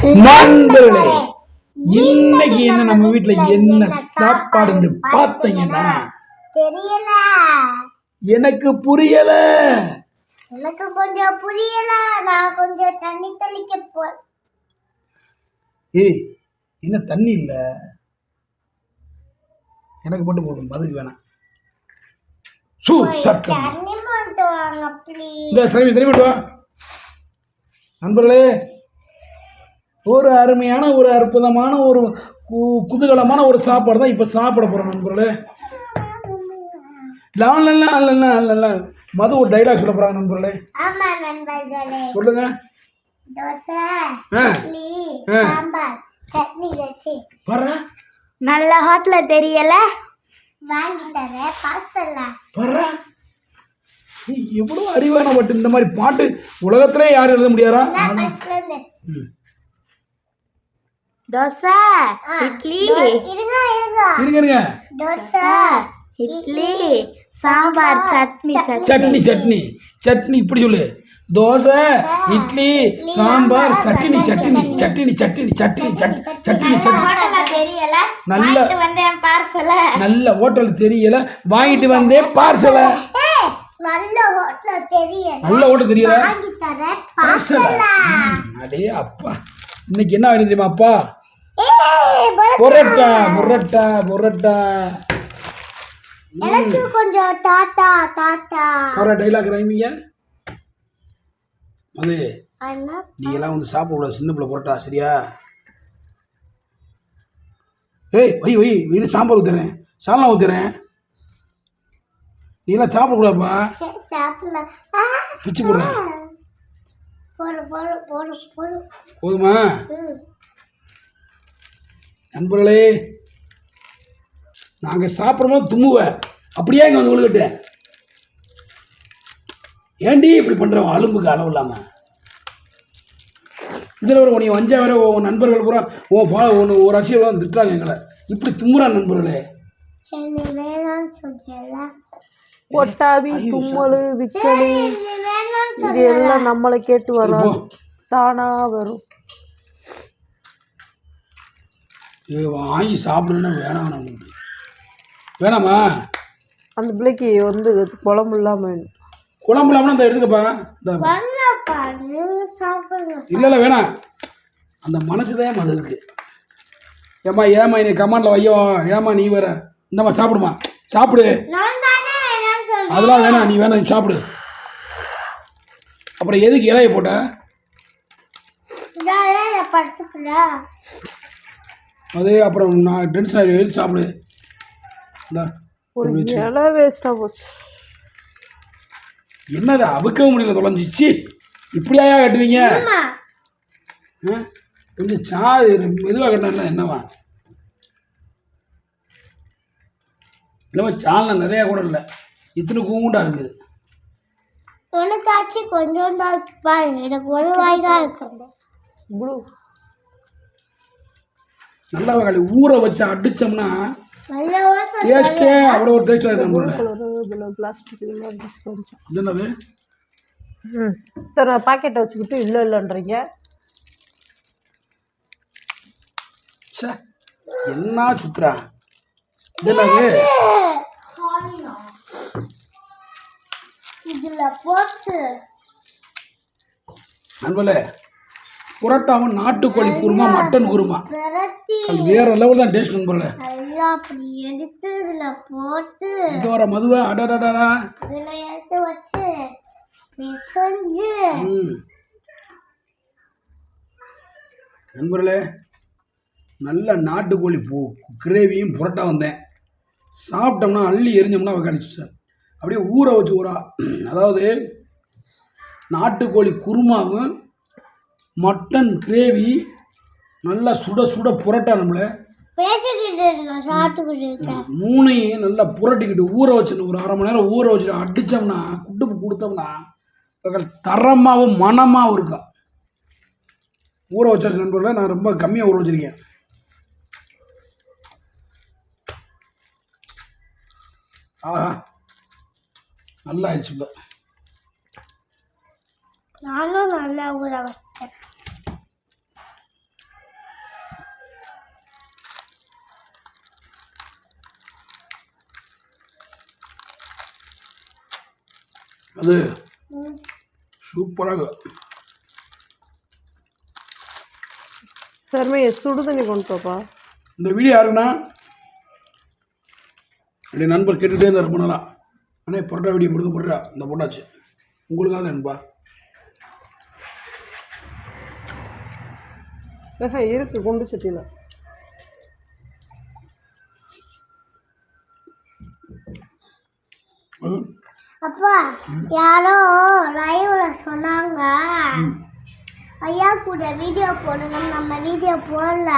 நண்பர்களே இன்னைக்கு என்ன நம்ம வீட்ல என்ன சாப்பாடுன்னு பார்த்தீங்கன்னா தெரியல. எனக்கு புரியல. எனக்கு கொஞ்சம் புரியல. நான் கொஞ்சம் தண்ணி தெளிக்க போ ஏய் என்ன தண்ணி இல்ல? எனக்கு மட்டும் போதும் மதுக்கு வேணாம். சூ சட்டம் தண்ணி மட்டும் வாங்க ப்ளீஸ் இந்த சரி திரும்பி வா. நண்பர்களே ஒரு அருமையான ஒரு அற்புதமான ஒரு குதூகலமான ஒரு சாப்பாடு தான் இப்போ சாப்பிட போகிறோம் நண்பர்களே. லாலல்லா அல்லல்லா அல்லல்லா மது ஒரு டைலாக் சொல்ல போகிறாங்க நண்பர்களே. சொல்லுங்க. நல்ல ஹோட்டல் தெரியல? எவ்வளோ அறிவான பட்டு. இந்த மாதிரி பாட்டு உலகத்திலே யாரும் எழுத முடியாரா. தோசை. இட்லி. இருங்க இருங்க. தோசை இட்லி சாம்பார் சட்னி சட்னி. சட்னி. சட்னி இப்படி சொல்லு. தோசை இட்லி சாம்பார் சட்னி சட்னி சட்னி சட்னி. சட்னி சட்னி சட்னி நல்ல பார்சல. நல்ல ஹோட்டல் தெரியல. வாங்கிட்டு வந்தே பார்சல. நல்ல ஹோட்டல் தெரியல. நல்ல ஹோட்டல் தெரியல. வாங்கி தர பார்சல. அடே அப்பா. இன்னைக்கு என்ன வேணும் தெரியுமா அப்பா? பரோட்டா. பொரோட்டா பொரோட்டா. எனக்கு கொஞ்சம் தாத்தா தாத்தா. போற டைலாக் ரைமிங்க அண்ணா நீ எல்லாம் வந்து சாப்பிடக்கூடாது சின்ன பிள்ளை பொரோட்டா சரியா? ஏய் வை வை வீடு சாம்பார் ஊத்துறேன் சால்னா ஊத்துறேன். நீ எல்லாம் ஆ, பிச்சு போடுறேன். போடு போடு போடு போடு. போதுமா. நண்பர்களே நாங்கள் சாப்பிடும்போது தும்முவ. அப்படியே இங்கே வந்து விழுகிட்ட ஏண்டி இப்படி பண்ணுறோம் அலும்புக்கு அளவு இல்லாமல் இதில் ஒரு உன்னை வஞ்சா வேற உன் நண்பர்கள் பூரா உன் பா ஒன்று ஒரு ரசிகர் திட்டுறாங்க எங்களை. இப்படி தும்முறா நண்பர்களே. ஒட்டாவி தும்மல் விக்கலி இது எல்லாம் நம்மளை கேட்டு வரும் தானா வரும். இது வாங்கி சாப்பிடணுன்னா வேணாம் நம்மளுக்கு வேணாமா? அந்த பிள்ளைக்கு வந்து குழம்பு இல்லாம வேணும். குழம்பு இல்லாமல் இந்த எடுத்துக்கப்பா இல்லை இல்லை வேணாம். அந்த மனசு தான் அது இருக்கு ஏம்மா ஏமா நீ கமாண்டில் வையோ ஏமா நீ வேற. இந்தம்மா சாப்பிடுமா. சாப்பிடு. அதெல்லாம் வேணாம் நீ வேணாம் நீ சாப்பிடு. அப்புறம் எதுக்கு இலைய போட்ட? அது அப்புறம் நான் டென்ஷன் ஆகி எழுதி சாப்பிடு. இந்தா, ஒரு இப்படி வச்சு. இலை வேஸ்டா போச்சு. என்னது அவுக்கவும் முடியல தொலைஞ்சிச்சு. இப்படியா கட்டுவீங்க? அம்மா ஆ? கொஞ்சம் சா மெதுவாக கட்டினா என்னவா இல்லைம்மா சால்னா நிறையா கூட இல்லை. இத்தனை கூண்டா இருக்குது. உனக்காச்சும் கொஞ்சம் தான் பாருங்க. எனக்கு ஒரு வாய் தான் இருக்கும் ப்ளூ நல்ல ஊற வச்சு அடிச்சோம்னா டேஸ்ட்டே அவ்வளோ ஒரு டேஸ்டாக இருக்கும் என்னது? ம். பாக்கெட்டை வச்சுக்கிட்டு இல்லை இல்லைன்றீங்க. சே என்ன சுத்துறா? என்னது? நண்பர்களே புரோட்டாவும் நாட்டுக்கோழி குருமா மட்டன் குருமா. அது வேற லெவல் தான் டேஸ்ட் நண்பர்களே. அப்படி எடுத்து இதுல போட்டு இது வர மதுவா அடடடா இதுல எடுத்து வச்சு பிசைஞ்சு. நண்பர்களே நல்ல நாட்டுக்கோழி பூ கிரேவியும் புரோட்டா வந்தேன் சாப்பிட்டோம்னா அள்ளி எரிஞ்சோம்னா கழிச்சு சார். அப்படியே ஊற வச்சு ஊறா. அதாவது நாட்டுக்கோழி குருமாவும் மட்டன் கிரேவி நல்லா சுட சுட புரோட்டா நம்மளை. மூணையும் நல்லா புரட்டிக்கிட்டு ஊற வச்சுட்டு ஒரு அரை மணி நேரம் ஊற வச்சுட்டு அடித்தோம்னா குட்டுப்பு கொடுத்தோம்னா தரமாகவும் மனமாகவும் இருக்கும் ஊற வச்சாச்சு நண்பர்களே நான் ரொம்ப கம்மியாக ஊற வச்சிருக்கேன். ஆஹா நல்லா ஆயிடுச்சு நானும் நல்லா ஊற அது. சூப்பராக. சர்மே சுடு தண்ணி கொண்டு வாப்பா. இந்த வீடியோ யாருன்னா? என்னுடைய நண்பர் கேட்டுகிட்டே இருந்தார் ரொம்ப நாளா. அண்ணே புரோட்டா வீடியோ போடுங்க புரோட்டா. இந்த போட்டாச்சு. உங்களுக்காக நண்பா இருக்கு குண்டு சட்டியில். ம். அப்பா யாரோ லைவ்ல சொன்னாங்க. ஐயா கூட வீடியோ போடணும் நம்ம வீடியோ போடல.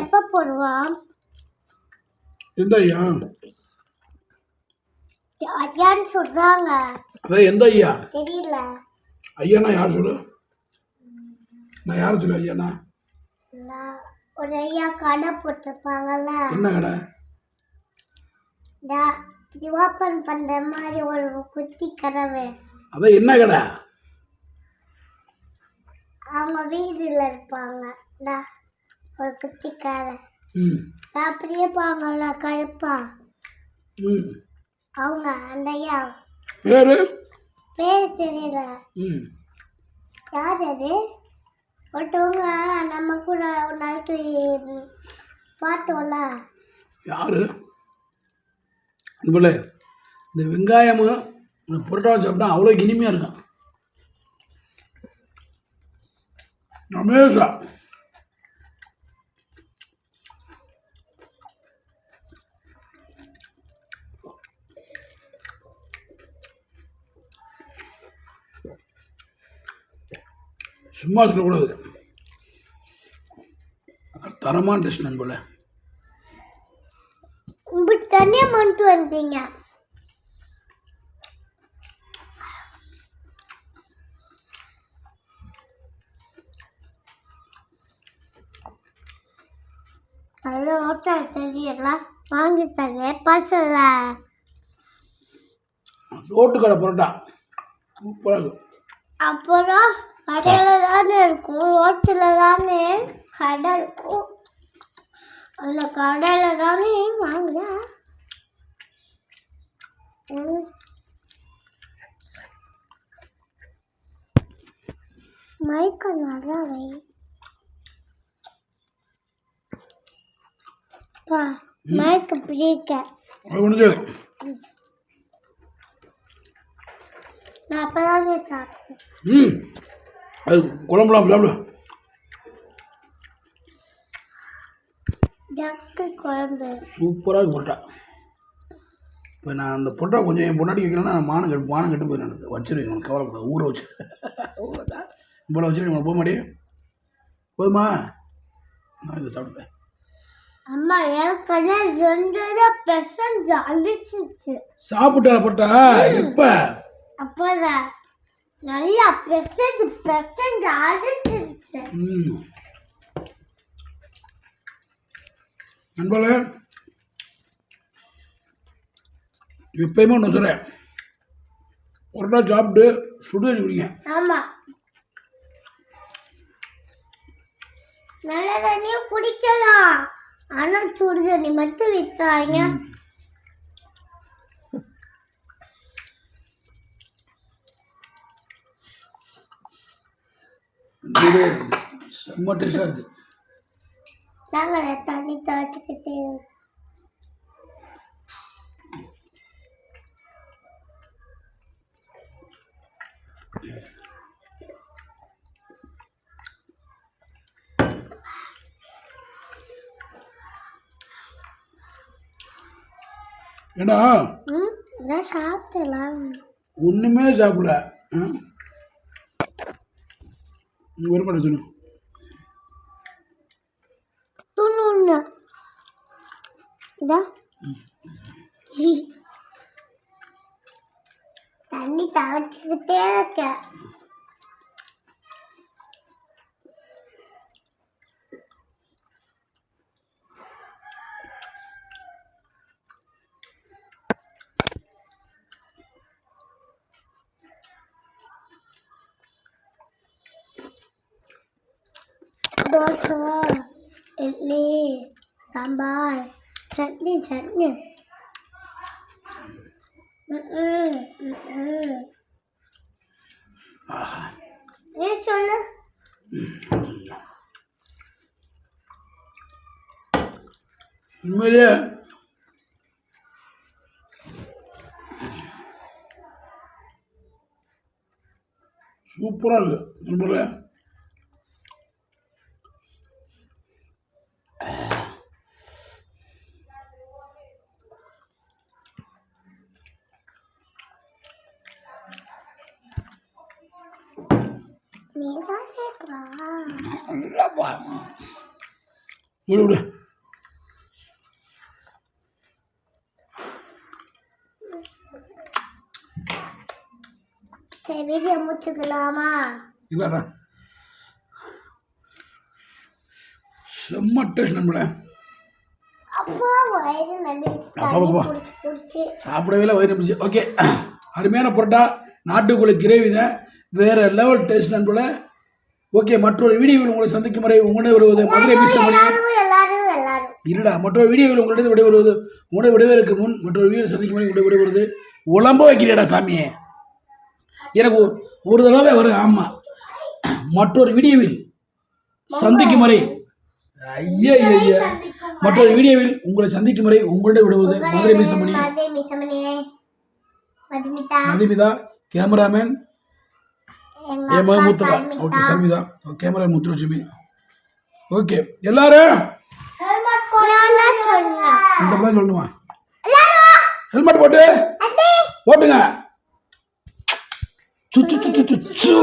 எப்ப போடுவோம். எந்த ஐயா? ஐயான்னு சொல்றாங்க. அதான் எந்த ஐயா? தெரியல. ஐயாண்ணா யார் சொல்லு? நான் யார் சொல்லு ஐயாண்ணா நான் ஒரு ஐயா கடை போட்டிருப்பாங்கல்ல. என்ன கடை? இது ஓப்பன் பண்ற மாதிரி ஒரு குத்தி கதவு. அதான் என்ன கடை? அவங்க வீடுல இருப்பாங்க. இந்தா, ஒரு ம். அப்படியே பாங்கல்ல கருப்பா. அவங்க அந்த ஐயா. பேர்? பேர் தெரியல. யார் அது? ஒருத்தவங்க நம்ம கூட ஒரு நாளைக்கு பார்த்தோம்ல. யார்? இதுபோல் இந்த வெங்காயமும் இந்த புரோட்டா சாப்பிட்டா அவ்வளோ இனிமையாக இருக்கும் அமேசா சும்மா இருக்கக்கூடாது. தரமான டெஸ்ட் நண்பர்களே. தனியாக பண்ணிட்டு வந்தீங்க. அதில் ஓட்ட தெரியல வாங்கி தங்க பசல ரோட்டு கடை பரோட்டா. சூப்பராக இருக்கும் அப்புறம் கடையில் தானே இருக்கும். ரோட்டில் தானே கடை இருக்கும். அந்த கடையில் தானே வாங்குற ம். மைக்க நல்லா வை பா மைக்க பிடிக்க. நான் அப்பதானே சாப்பிட்டேன். ம். அது குழம்புலாம் சாப்பிடு. ஜக்கு குழம்பு. சூப்பராக பரோட்டா இப்போ நான் அந்த பரோட்டா கொஞ்சம் என் பொண்டாட்டி வைக்கிறேன்னா நான் மானம் கட்டு மானம் கட்டு போயிடும் எனக்கு. வச்சிருக்கேன் உனக்கு கவலைப்படாது ஊற வச்சு. இவ்வளோ வச்சிருக்கேன் உனக்கு போக மாட்டே போதுமா? நான் இதை சாப்பிட்டேன் அம்மா ஏற்கனவே ரெண்டு பெர்சன்ட் அழிச்சிருச்சு. சாப்பிட்டால பரோட்டா எப்போ? அப்போதான். நல்லா பெர்சன்ட் பெர்சன்ட் அழிச்சிருச்சு. நண்பர்களே எப்பயுமே ஒன்று சொல்கிறேன் பரோட்டா சாப்பிட்டு சுடு தண்ணி குடிங்க. ஆமா. நல்ல தண்ணியும் குடிக்கலாம். ஆனா சுடு தண்ணி மட்டும் இது செம்ம டேஸ்டாக இருக்குது நாங்களே தண்ணி துவைச்சிக்கிட்டு இதான் சாப்பிடலாம் ஒன்றுமே சாப்பிடல. ஒரு மாட்டேன் சொல்லு. தண்ணி தவச்சிக்கிட்டே இருக்க தோசை இட்லி சாம்பார் சட்னி சட்னி ம்ம், ம்ம். நீ சொல்லு உண்மையிலேயே சூப்பராக இருக்கு நண்பர்களே நீ தான் கேட்குறா. நல்லாப்பா. விடு சரி வீடியோ முடிச்சுக்கலாமா? இல்லைடா செம்ம டேஸ்ட் பிடிச்சி சாப்பிடவே இல்லை வயிறு நம்பிச்சு ஓகே. அருமையான பொருட்டா. நாட்டுக்கோழி கிரேவி தான். வேற லெவல் டேஸ்ட் நண்பர்களே. ஓகே மற்றொரு வீடியோவில் உங்களை சந்திக்கும் வரை உங்களுடைய வருவது மதுரை மிஸ் இருடா மற்றொரு வீடியோவில் உங்களிடம் விடைபெறுவது உங்களுடைய விடைபெறுவதற்கு முன் மற்றொரு வீடியோ சந்திக்கும் வரை உங்களுடைய விடைபெறுவது உழம்ப வைக்கிறேடா சாமியே. எனக்கு ஒரு- தடவை வரும் ஆமாம் மற்றொரு வீடியோவில் சந்திக்கும் வரை ஐயா ஐயா மற்றொரு வீடியோவில் உங்களை சந்திக்கும் வரை உங்களுடைய விடுவது மதுரை மிஸ் மதுமிதா. கேமராமேன் எங்க ஏ அக்கா முத்துரா Salmitha. Okay Salmitha camera Muthulakshmi okay எல்லாரும்? நான் தான் சொன்னேன். இந்த மாதிரி சொல்லணுமா? ஹெல்மெட் போட்டு? போட்டுங்க. சு சு சு சு, சு சு.